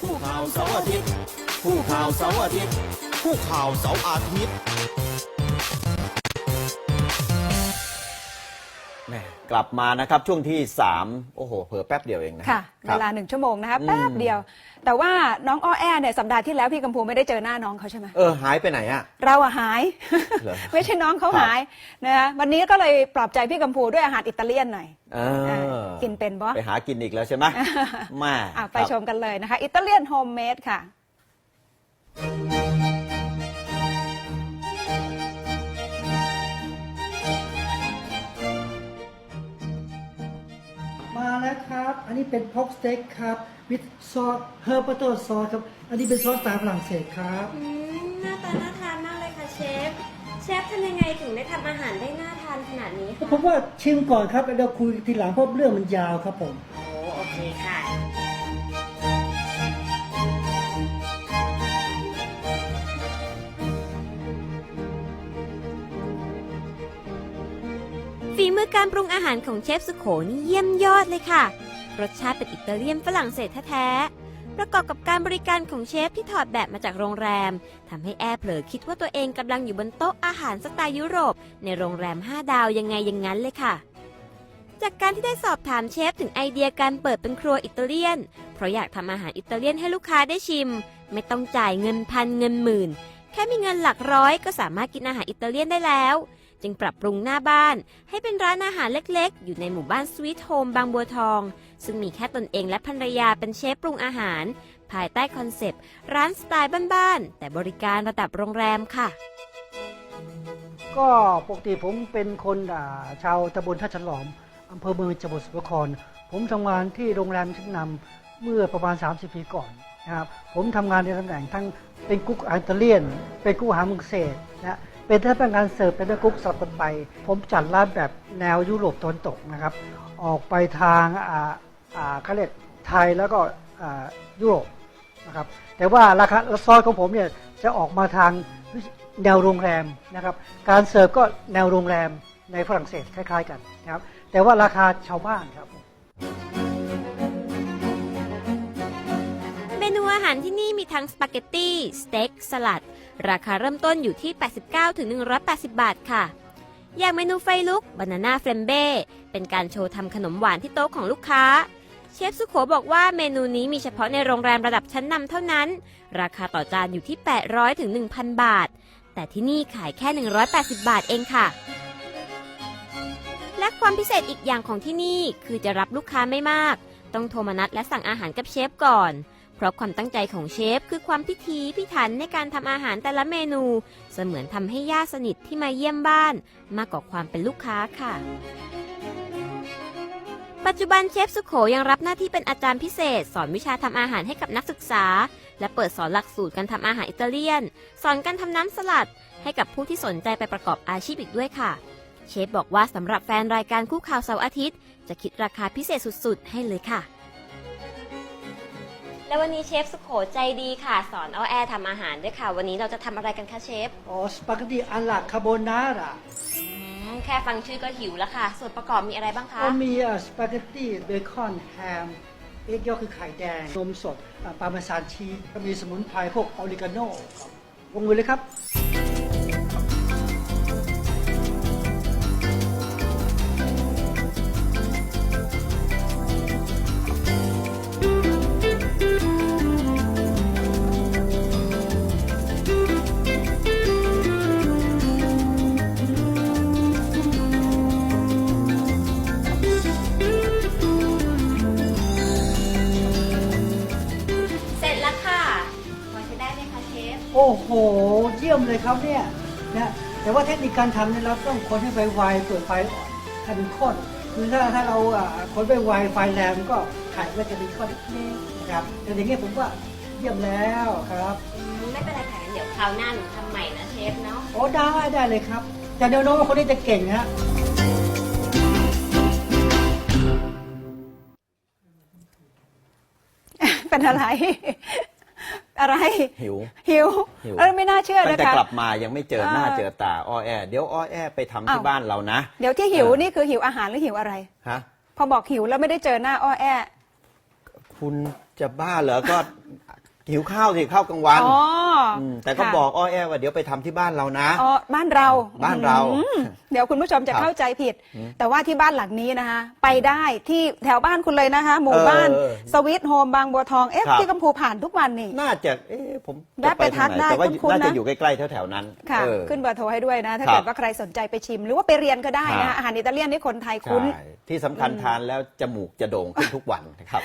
คู่ข่าวเสาร์อาทิตย์คู่ข่าวเสาร์อาทิตย์คู่ข่าวเสาร์อาทิตย์ แหม่กลับมานะครับช่วงที่ 3 โอ้โหเผลอแป๊บเดียวเองนะค่ะคเวรับลาหนึ่งชั่วโมงนะคะอืมแป๊บเดียว แต่ว่าน้องอ้อแอเนี่ยสัปดาห์ที่แล้วพี่กัมพูไม่ได้เจอหน้าน้องเขาใช่ไหมเออ หายไปไหนอะ เราอะหาย เหรอ ไม่ใช่น้องเขาครับหายนะคะวันนี้ก็เลยปลอบใจพี่กัมพูด้วยอาหารอิตาเลียนหน่อยเอเอออกินเป็นบ่ไปหากินอีกแล้วใช่ไหมแม่อะไปครับ ชมกันเลยนะคะ อิตาเลียนโฮมเมดค่ะ มาแล้วครับ อันนี้เป็นพ็อกสเต็กครับวิดซอสเฮอร์เบโตซอสครับ อันนี้เป็นซอสสไตล์ฝรั่งเศสครับ อืมหน้าตาน่าทานมากเลยค่ะเชฟ เชฟทำยังไงถึงได้ทำอาหารได้น่าทานขนาดนี้คะผมว่าชิมก่อนครับแล้วเดี๋ยวคุยทีหลังเพราะเรื่องมันยาวครับผม โอ้โอเคค่ะ การปรุงอาหารของเชฟสุโขนี่เยี่ยมยอดเลยค่ะ รสชาติเป็นอิตาเลียนฝรั่งเศสแท้ๆ ประกอบกับการบริการของเชฟที่ถอดแบบมาจากโรงแรมทำให้แอร์เผลอคิดว่าตัวเองกำลังอยู่บนโต๊ะอาหารสไตล์ยุโรป ในโรงแรม 5 ดาวยังไงอย่างนั้นเลยค่ะ จากการที่ได้สอบถามเชฟถึงไอเดียการเปิดเป็นครัวอิตาเลียน เพราะอยากทำอาหารอิตาเลียนให้ลูกค้าได้ชิม ไม่ต้องจ่ายเงินพันเงินหมื่น แค่มีเงินหลักร้อยก็สามารถกินอาหารอิตาเลียนได้แล้ว จึงปรับปรุงหน้าบ้าน ให้เป็นร้านอาหารเล็กๆ อยู่ในหมู่บ้านสวีทโฮมบางบัวทอง ซึ่งมีแค่ตนเองและภรรยาเป็นเชฟปรุงอาหาร ภายใต้คอนเซปต์ ร้านสไตล์บ้านๆ แต่บริการระดับโรงแรมค่ะ ก็ปกติผมเป็นคนอ่าชาวตำบลท่าฉลอมอำเภอเมืองจังหวัดสมุทรสาครผมทำงานที่โรงแรมชั้นนำเมื่อประมาณ 30 ปีก่อนนะครับผมทำงานในตำแหน่งทั้งเป็นกุ๊กอิตาเลียน เป็นกุ๊กอาหารเมืองเศสนะ เป็นทั้งพนักงานเสิร์ฟเป็นทั้งกุ๊กสลับกันไป ผมจัดร้านแบบแนวยุโรปตะวันตกนะครับ ออกไปทางอ่าอ่าเขาเรียกไทยแล้วก็อ่ายุโรปนะครับแต่ว่าราคาซอสของผมเนี่ยจะออกมาทางแนวโรงแรมนะครับการเสิร์ฟก็แนวโรงแรมในฝรั่งเศสคล้าย ๆ กันนะครับแต่ว่าราคาชาวบ้านครับาหารที่นี่มีทั้งสปาเกตตี้ สเต็ก สลัด ราคาเริ่มต้นอยู่ที่ 89-180 บาทค่ะ อย่างเมนูไฟลุกบานาน่าเฟรมเบ้เป็นการโชว์ทำขนมหวานที่โต๊ะของลูกค้า เชฟสุขโขบอกว่าเมนูนี้มีเฉพาะในโรงแรมระดับชั้นนำเท่านั้น ราคาต่อจานอยู่ที่ 800-1,000 บาท แต่ที่นี่ขายแค่ 180 บาทเองค่ะและความพิเศษอีกอย่างของที่นี่คือจะรับลูกค้าไม่มาก ต้องโทรมานัดและสั่งอาหารกับเชฟก่อน เพราะความตั้งใจของเชฟคือความพิถีพิถันในการทำอาหารแต่ละเมนู เสมือนทำให้ญาติสนิทที่มาเยี่ยมบ้าน มากกว่าความเป็นลูกค้าค่ะ ปัจจุบันเชฟสุโขยังรับหน้าที่เป็นอาจารย์พิเศษ สอนวิชาทำอาหารให้กับนักศึกษา และเปิดสอนหลักสูตรการทำอาหารอิตาเลียน สอนการทำน้ำสลัด ให้กับผู้ที่สนใจไปประกอบอาชีพอีกด้วยค่ะ เชฟบอกว่าสำหรับแฟนรายการคู่ข่าวเสาร์อาทิตย์ จะคิดราคาพิเศษสุดๆ ให้เลยค่ะ แล้ววันนี้เชฟสุโขใจดีค่ะ สอนอ้อแอทำอาหารด้วยค่ะ วันนี้เราจะทำอะไรกันคะเชฟ อ๋อสปาเกตตีอัลลาคาโบนาร่าอืมแค่ฟังชื่อก็หิวแล้วค่ะ ส่วนประกอบมีอะไรบ้างคะ ก็มีสปาเกตตี้เบคอนแฮมเอ็กยอคือไข่แดงนมสดอ่าปาเมซานชีสก็มีสมุนไพรพวกออริกาโน่ครับลงมือเลยครับ โอ้โห เยี่ยมเลยครับเนี่ยนะแต่ว่าเทคนิคการทำเนี่ยเราต้องคนให้ไฟไวเปิดไฟอ่อนให้มันข้นคือถ้าถ้าเราอ่าคนไปไวไฟแรงก็ไข่ก็จะมีข้อเล็กๆนะครับแต่อย่างเงี้ยผมว่าเยี่ยมแล้วครับอืมไม่เป็นไรค่ะงั้นเดี๋ยวคราวหน้าหนูทำใหม่นะเชฟเนาะโอ้ได้ได้เลยครับ แต่เดี๋ยวน้องว่าคนนี้จะเก่งฮะเป็นอะไร อะไรหิวหิวหิว เออไม่น่าเชื่อตั้งนะแต่คะกลับมายังไม่เจอหน้าเออเจอตาอ้อแอเดี๋ยวอ้อแอไปทำที่อ้าวบ้านเรานะ เดี๋ยวที่หิวเออ นี่คือหิวอาหารหรือหิวอะไร ฮะ พอบอกหิวแล้วไม่ได้เจอหน้าอ้อแอ คุณจะบ้าเหรอก็ หิวข้าวสิข้าวกลางวันอ๋ออมแต่ก็ค่ะ บอกอ้อแอว่าเดี๋ยวไปทำที่บ้านเรานะ อ๋อบ้านเราบ้านเราอืมเดี๋ยวคุณผู้ชมจะครับเข้าใจผิด แต่ว่าที่บ้านหลังนี้นะคะ ไปได้ที่แถวบ้านคุณเลยนะคะ หมู่บ้านเออสวิตโฮมบางบัวทองเอ๊ะครับ พี่กัมพูผ่านทุกวันนี่ น่าจะเอ๊ะผมแวะไปทักทางหนได้แต่ว่าคุ้นๆน่าจะนะ อยู่ใกล้ๆแถวๆนั้นค่ะ เออ ขึ้นเบอร์โทรให้ด้วยนะ ถ้าครับเกิดว่าใครสนใจไปชิม หรือว่าไปเรียนก็ได้นะครัคะบ อาหารอิตาเลียนนี่คนไทยคุ้น ใช่ที่สำคัญทานแล้วจมูกจะโด่งขึ้นทุกวันนะครับ